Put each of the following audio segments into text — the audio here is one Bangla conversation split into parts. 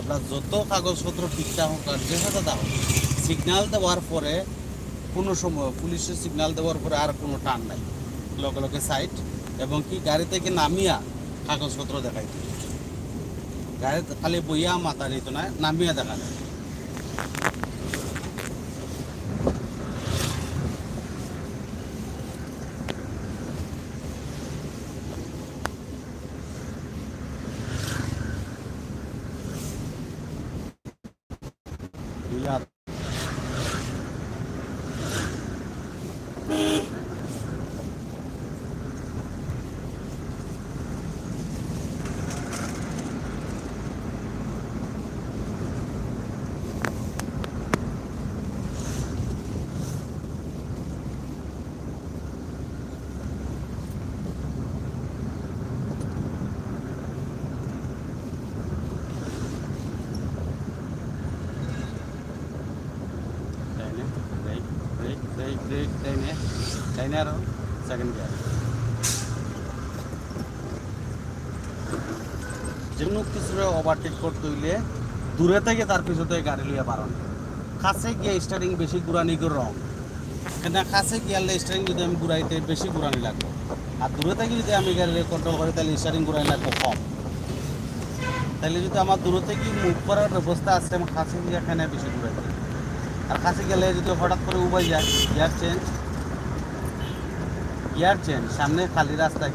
এবার যত কাগজপত্র ঠিকঠাক হোক আর যে সাথে দাও সিগনাল দেওয়ার পরে কোনো সময় পুলিশের সিগনাল দেওয়ার পরে আর কোনো টান নাই। লগে লগে সাইড এবং কি গাড়ি থেকে নামিয়া কাগজপত্র দেখাই গাড়ি খালি বইয়া মাথা নিত না, নামিয়া দেখা যায় দুইয়া ডাইনে ব্রেক ব্রেক ব্রেক ব্রেক ডাইনে ডাইনে আরও সেকেন্ড গিয়ার যে কোনো কিছু ওভারটেক করতে হইলে দূরে থেকে তার পিছতে গাড়ি লিয়ে বাড়ান কাছে গিয়ে স্টারিং বেশি করে রং। কেন কাছে গিয়ালে স্টারিং যদি আমি ঘুরাইতে বেশি ঘুরানি লাগবে। আর দূরে থেকে যদি আমি গাড়ি কন্ট্রোল করি তাহলে স্টারিং ঘুরানি লাগবে কম। তাহলে যদি আমার দূরে থেকে মুভ করার ব্যবস্থা আছে, আমার কাছে গিয়ে এখানে বেশি ঘুরাইতে? আর কাছে গেলে যদি হঠাৎ করে উবাই যায় গিয়ার চেঞ্জ গিয়ার চেঞ্জ সামনে খালি রাস্তা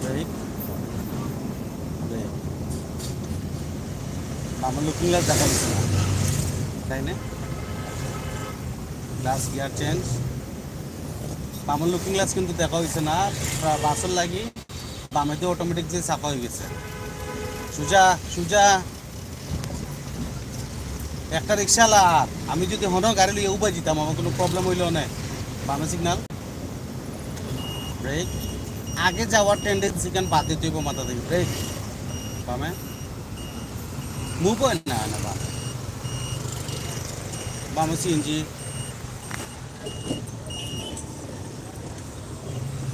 ব্রেক ব্রেক আমার লুকিং গ্লাস দেখা যাচ্ছে না? গ্লাস গিয়ার চেঞ্জ আমার লুকিং গ্লাস কিন্তু দেখা হয়েছে না। বাসের লাগি, বামেতে অটোমেটিক যে চাপা হয়ে গেছে। সুজা সুজা। একটা রিক্সাওয়ালা আমি যদি হনো গাড়ি লিয়ে উবাই দিতাম, আমার কোনো প্রবলেম হইল না। বামে সিগনাল ব্রেক আগে যাওয়ার টেন্ডেন্সি কেন বাদ দিতে হইব মাথা থেকে? ব্রেক বামে। মুভ হয় না না, বামে। বামে সিএনজি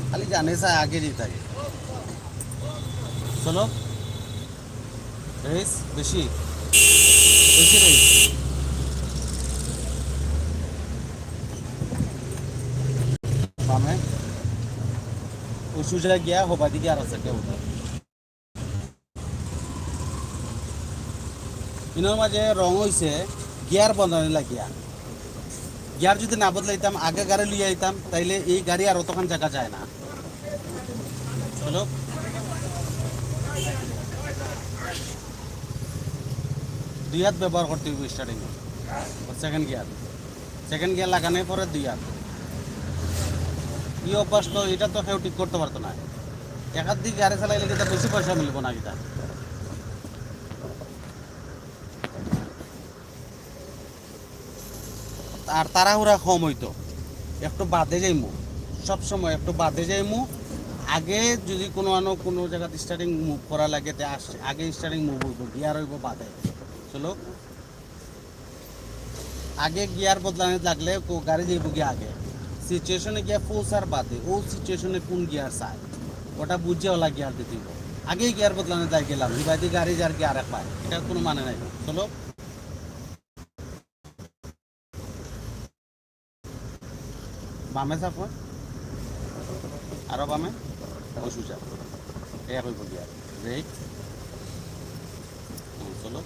খালি জানে চাই আগে দিতে থাকে চলো রেস বেশি বেশি রেস বামে ওই সুজা গিয়া হবা দিকে আর আছে কেউ ইনোর মাঝে রং হইছে গিয়ার বদলানি লাগিয়া গিয়ার যদি না বদলাইতাম আগে গাড়ি লিয়ে আইতাম তাইলে এই গাড়ি আর অতখান জায়গা যায় না। চলো। দুই হাত ব্যবহার করতে হইব starting second gear second gear লাগানোর পরে দুই হাত। ই অভ্যাস তো, এটা তো কেউ ঠিক করতে পারতো না। একার দিক গাড়ি চালাইলে কিন্তু বেশি পয়সা মিলবো না কিটা আর তাড়াহুড়া কম হইতো। একটু বাদে যাইমু। সবসময় একটু বাদে যাইমু। আগে যদি কোনো আনো কোনো জায়গাতে স্টার্টিং মুভ করা লাগে, তে আস- আগে স্টার্টিং মুভ হইব গিয়ার হইব বাদে। চলো। আগে গিয়ার বদলানো লাগলে গাড়ি যাইব গিয়ে আগে। সিচুয়েশনে গিয়া সার বাদে। ও সিচুয়েশনে কোন গিয়ার চায়? ওটা বুঝে ওলা গিয়ার দিতে আগেই গিয়ার বদলানো যাই গেলাম। বিবাদি গাড়ি যার গিয়ার পায় এটা কোনো মানে নাই। চলো। বামে চাপো আরও বামে ও সুজা এয়া কইব গিয়ার ব্রেক হুম, চলো।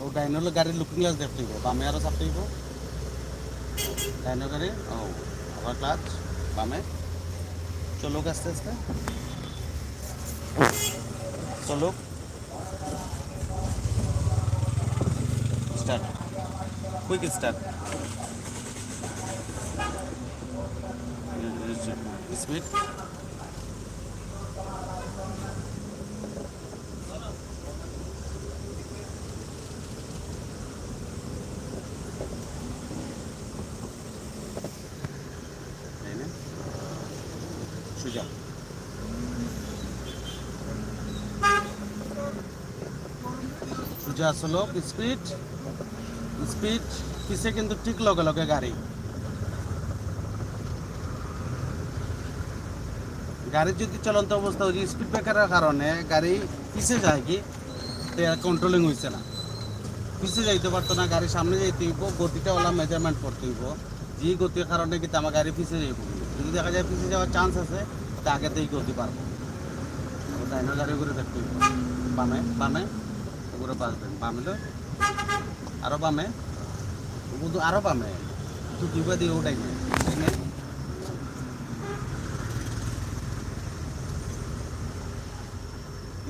ও ডাইনলে গাড়ি লুকিং গ্লাস দেখতে হইব বামে আরও চাপতে হইব ডাইনো গাড়ি ও আবার ক্লাচ বামে। চলো আস্তে আস্তে। চলো স্টার্ট কুইক স্টার্ট স্পিড সোজা সোজা আসলো স্পিড স্পিড পিছে কিন্তু ঠিক লগে লগে গাড়ি গাড়ি যদি চলন্ত অবস্থা হয়েছে স্পিড ব্রেকারের কারণে গাড়ি পিছে যায় কি কন্ট্রোলিং হয়েছে না। পিছে যাইতে পারতো না, গাড়ি সামনে যাইতে হইব, গতিটা ওলা মেজারমেন্ট করতে হইব। যে গতির কারণে কিন্তু আমার গাড়ি পিছে যাইব। যদি দেখা যায় পিছে যাওয়ার চান্স আছে, তা আগেতেই গতি পারব। ডাইনো গাড়ি করে দেখতে হইব। বামে বামে ওগুলো বাঁচবেন বামে তো, আরও বামে শুধু আরও বামে। তো দুইবা দিয়ে ওটাই তাই না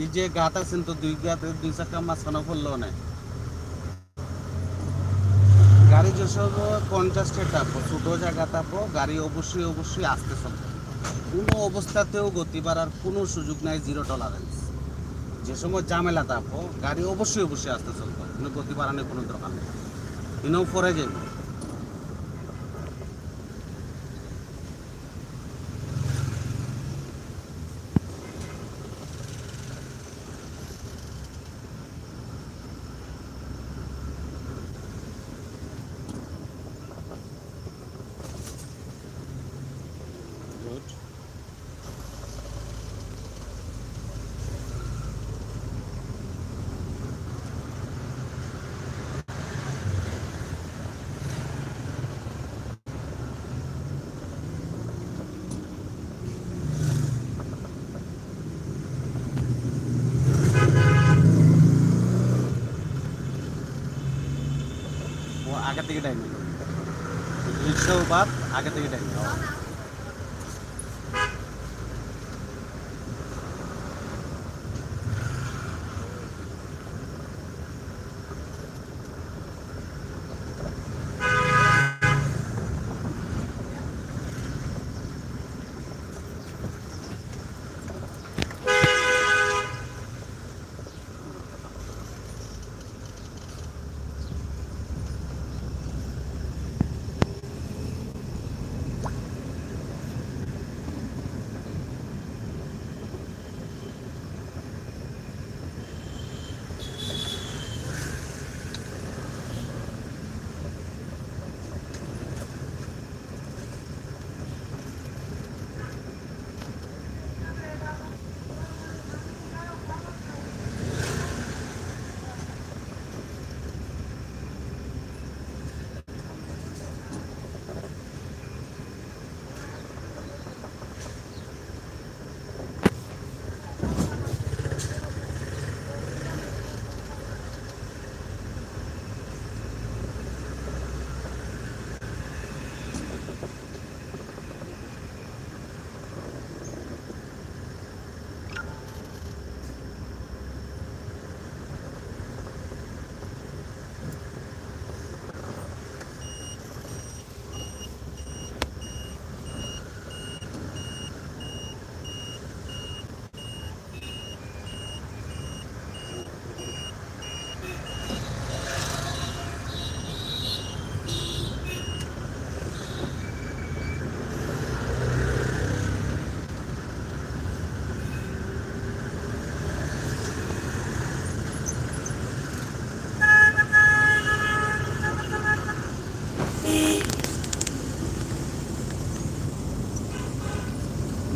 এই যে গাত আছেন তো, দুই গাতে, দুই চাকা মাঝখানে পড়ল না। গাড়ি যে সময় কন্ট্রাস্টে টাপো ছোট জায়গা টাপো গাড়ি অবশ্যই অবশ্যই আসতে চলবে। কোনো অবস্থাতেও গতি বাড়ার কোনো সুযোগ নাই জিরো টলারেন্স যে সময় ঝামেলা তাপো গাড়ি অবশ্যই অবশ্যই আসতে চলবে, কোনো গতি বাড়ানোর কোনো দরকার নেই। ইনেও পরে যাবে ও আগে থেকে টাইম রিক্সাও বাদ আগে থেকে টাইম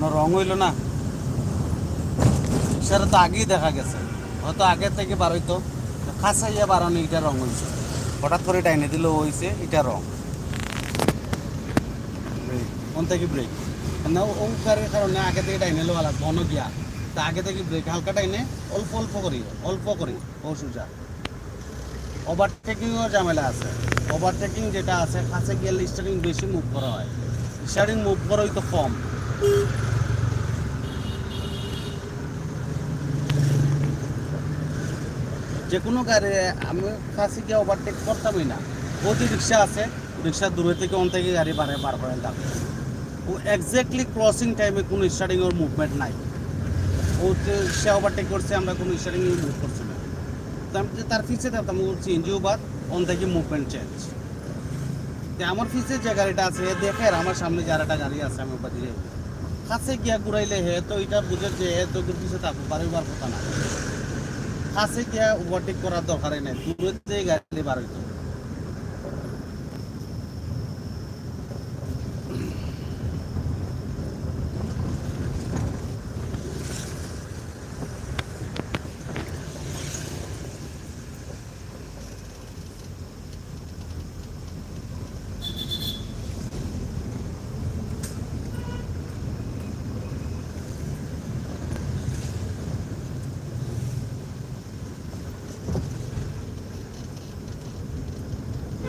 কোনো রং হইল না। সেটা তো আগেই দেখা গেছে। হয়তো আগে থেকে বার হইতো। খাসাইয়া বাড়ানো এটা রং হয়েছে হঠাৎ করে টাইনে দিল হয়েছে এটা রং। কোন থেকে ব্রেক না ও গাড়ির কারণে আগে থেকে টাইনে লো আলাদা ঘন গিয়া। তা আগে থেকে ব্রেক হালকা টাইনে অল্প অল্প করি অল্প করি ও সুজা ওভারটেকিংও ঝামেলা আছে। ওভারটেকিং যেটা আছে কাছে গেলে স্টারিং বেশি মুভ করা হয়। স্টারিং মুভ করা হয়তো কম। যে কোনো গাড়ি, আমি কাছে গিয়ে ওভারটেক করতামই না। যদি রিক্সা আছে রিক্সা দূরে থেকে অন থেকে গাড়ি বাড়ে বার করে থাকবে ও এক্স্যাক্টলি ক্রসিং টাইমে কোনো স্টার্টিং ওর মুভমেন্ট নাই। ও যে সে ওভারটেক করছে, আমরা কোনো স্টার্টিং মুভ করছি না। তো আমি তার পিছিয়ে থাকতাম ও চেঞ্জও বাদ অন থেকে মুভমেন্ট চেঞ্জ তো আমার পিছিয়ে যে গাড়িটা আছে দেখে আমার সামনে যার একটা গাড়ি আছে, আমি ওপর দিয়ে কাছে গিয়া ঘুরাইলে হে, তো এটা বুঝে যে হে তো পিছে থাকব বাড়িবার কথা না। কাছে গিয়া ওভারটেক করার দরকারই নাই। দূরে যে গাড়ি বার হইতো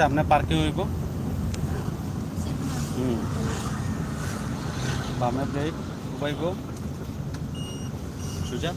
সামনে পার্কিং হইব। হুম। বামে ব্রেক উবাইব। সোজা।